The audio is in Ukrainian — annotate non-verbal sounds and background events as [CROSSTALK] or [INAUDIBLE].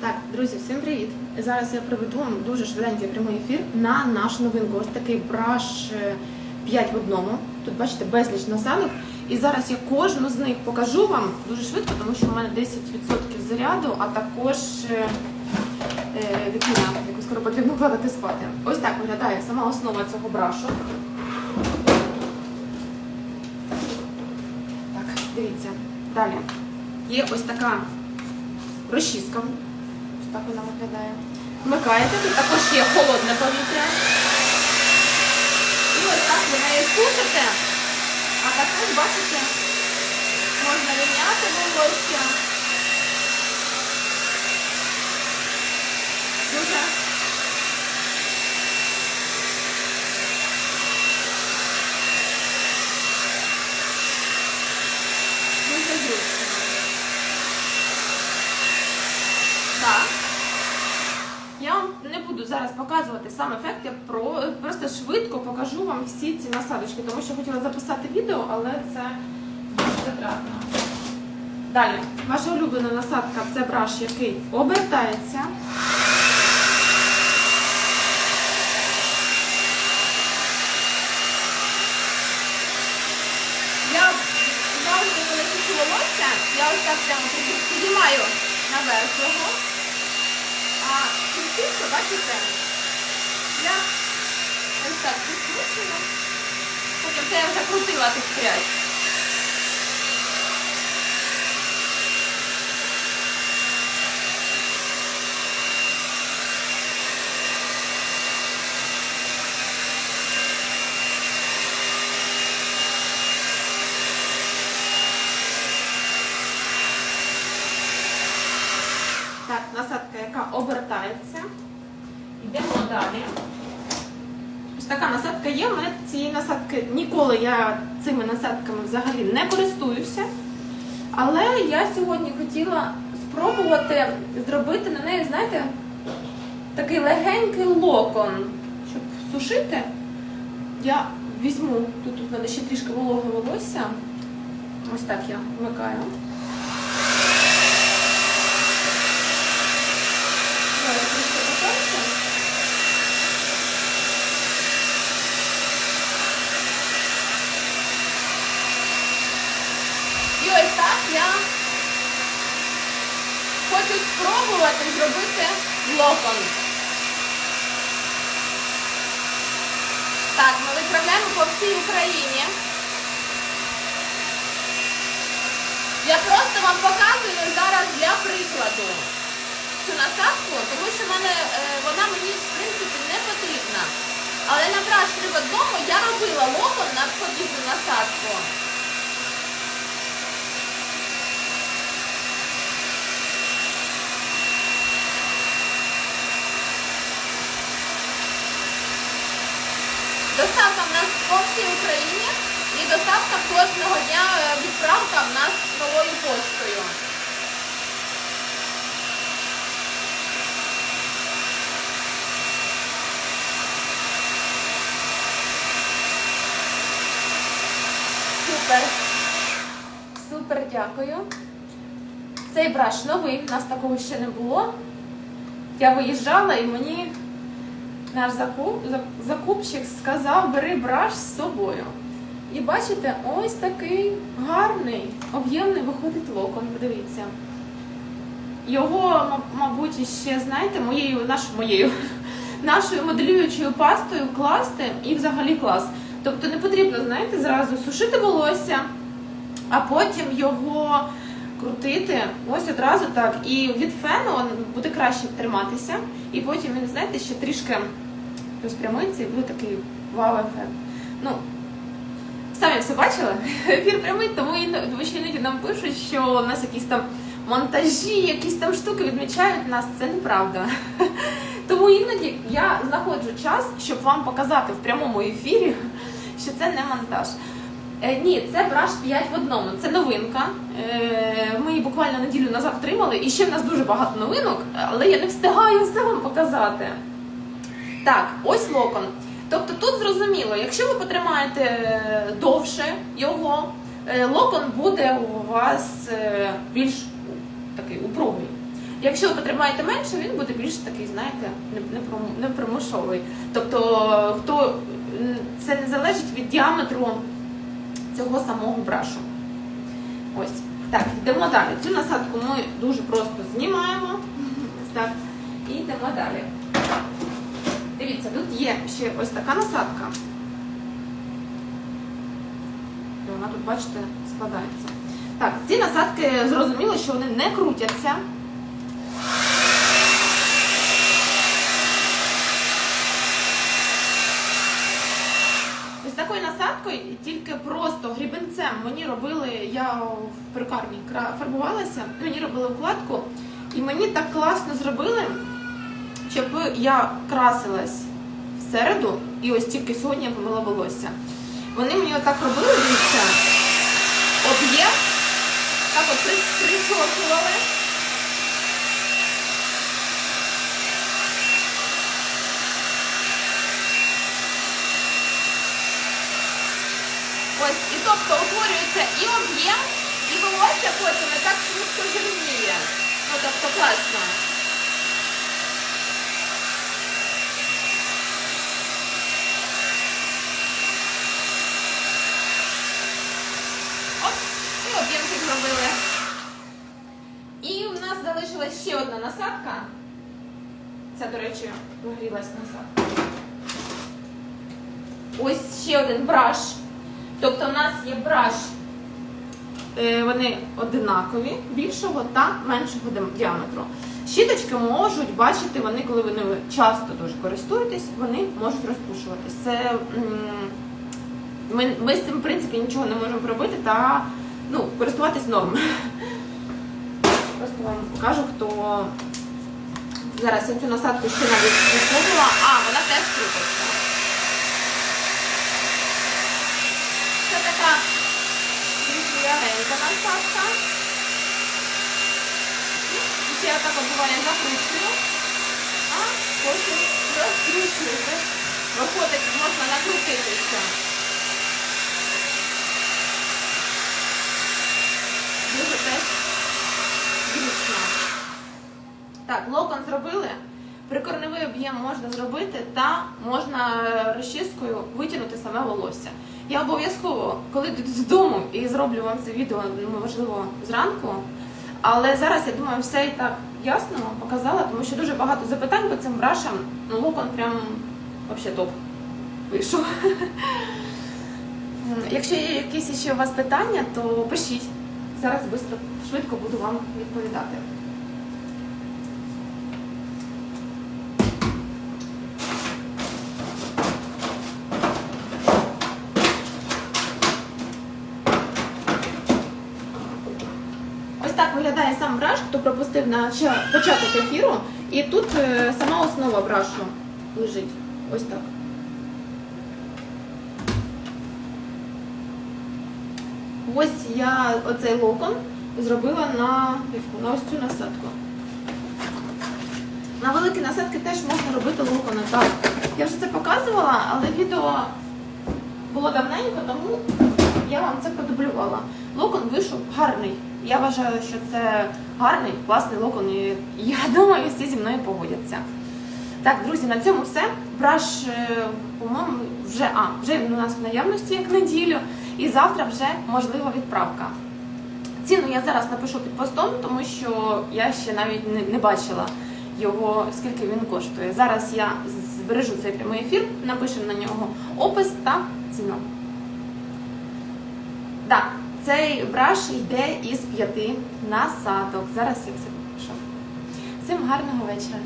Так, друзі, всім привіт! Зараз я проведу вам дуже швиденький прямий ефір на нашу новинку. Ось такий браш е, 5 в одному. Тут бачите безліч насадок. І зараз я кожну з них покажу вам дуже швидко, тому що в мене 10% заряду, а також е, е, яку скоро потрібно кладати спати. Ось так виглядає сама основа цього брашу. Так, дивіться. Далі. Є ось така розчіска. Так вона виглядає. Вмикаєте, тут також є холодне повітря. І ось так ви неї сушите, а також, бачите, можна рівняти волосся. Дуже зручно. Так. Я вам не буду зараз показувати сам ефект, я про, просто швидко покажу вам всі ці насадочки, тому що хотіла записати відео, але це дуже затратно. Далі, ваша улюблена насадка це браш, який обертається. Я завжди, коли чищу волосся, я ось так прямо підіймаю наверх його. А кінцівку, бачите, я ось так підкручую. Тобто це я вже крутила тих п'ять. Так, насадка, яка обертається. Йдемо далі. Ось така насадка є. У мене цієї насадки ніколи я цими насадками взагалі не користуюся. Але я сьогодні хотіла спробувати зробити на неї, знаєте, такий легенький локон. Щоб сушити, я візьму, тут у мене ще трішки вологе волосся. Ось так я вмикаю. Зараз трішки потонше. І ось так я хочу спробувати зробити локон. Так, ми відправляємо по всій Україні. Я просто вам показую зараз для прикладу цю насадку, тому що мене, е, вона мені в принципі не потрібна. Але на браш треба вдома я робила локон на подібну насадку. Доставка в нас по всій Україні і доставка кожного дня е, відправка в нас новою поштою. Супер. Супер, дякую. Цей браш новий, в нас такого ще не було. Я виїжджала і мені наш закуп, закупщик сказав, бери браш з собою. І бачите, ось такий гарний, об'ємний виходить локон. Подивіться. Його, мабуть, ще, знаєте, моєю, наш, моєю, [LAUGHS] нашою моделюючою пастою класти і взагалі клас. Тобто не потрібно, знаєте, зразу сушити волосся, а потім його крутити ось одразу так. І від фену буде краще триматися. І потім він, знаєте, ще трішки розпрямиться і буде такий вау-ефект. Ну, самі все бачили? [LAUGHS] Ефір прямий, тому ще іноді нам пишуть, що у нас якісь там монтажі, якісь там штуки відмічають нас. Це неправда. [LAUGHS] Тому іноді я знаходжу час, щоб вам показати в прямому ефірі, [LAUGHS] що це не монтаж. Е, ні, це браш 5 в одному. Це новинка. Е, ми її буквально неділю назад отримали, і ще в нас дуже багато новинок, але я не встигаю все вам показати. Так, ось локон. Тобто тут зрозуміло, якщо ви потримаєте е, довше його, е, локон буде у вас е, більш такий упругий. Якщо ви потримаєте менше, він буде більш такий, знаєте, не- непримушовий. Тобто, хто це не залежить від діаметру цього самого брашу. Ось. Так, йдемо далі. Цю насадку ми дуже просто знімаємо. Ось так. І йдемо далі. Дивіться, тут є ще ось така насадка. І Вона тут, бачите, складається. Так, ці насадки зрозуміло, що вони не крутяться. Ось такою насадкою, тільки просто грібенцем мені робили, я в перукарні фарбувалася, мені робили укладку, і мені так класно зробили, щоб я красилась середу, і ось тільки сьогодні я помила волосся. Вони мені отак робили, дивіться, об'єм, так от при- причосували. Ось, і тобто утворюється і об'єм, і волосся потім не так швидко жирніє. Ну тобто класно. Оп, і об'ємчик зробили. І у нас залишилась ще одна насадка. Це, до речі, вигрілась насадка. Ось ще один браш. Тобто у нас є браш, е, вони одинакові, більшого та меншого діаметру. Щіточки можуть бачити, вони, коли ви ними часто дуже користуєтесь, вони можуть розпушуватись. Це ми, ми з цим в принципі нічого не можемо робити та ну, користуватись норм. Просто вам покажу, хто зараз я цю насадку ще навіть не пробувала. А, вона теж крутиться. Це така легенька насадка. І Ще я так буває закручую, а потім розкручую. Це Виходить, можна накрутитися. Дуже теж зручно. Так, локон зробили. Прикорневий об'єм можна зробити та можна е, розчісткою витягнути саме волосся. Я обов'язково, коли йду додому і зроблю вам це відео, ну, можливо, зранку. Але зараз я думаю, все і так ясно показала, тому що дуже багато запитань по цим брашам. Ну, локон прям взагалі топ вийшов. Якщо є якісь ще у вас питання, то пишіть. Зараз швидко буду вам відповідати. Так виглядає сам браш, хто пропустив на початок ефіру. І тут е, сама основа брашу лежить. Ось так. Ось я оцей локон зробила на, на ось цю насадку. На великі насадки теж можна робити локони. Так. Я вже це показувала, але відео було давненько, тому я вам це продублювала. Локон вийшов гарний. Я вважаю, що це гарний, класний локон, і я [LAUGHS] думаю, всі зі мною погодяться. Так, друзі, на цьому все. Браш, е, по-моєму, вже а, вже він у нас в наявності як неділю, і завтра вже можлива відправка. Ціну я зараз напишу під постом, тому що я ще навіть не, не бачила його, скільки він коштує. Зараз я збережу цей прямий ефір, напишу на нього опис та ціну. Цей браш йде із п'яти насадок. Зараз я все напишу. Всім гарного вечора.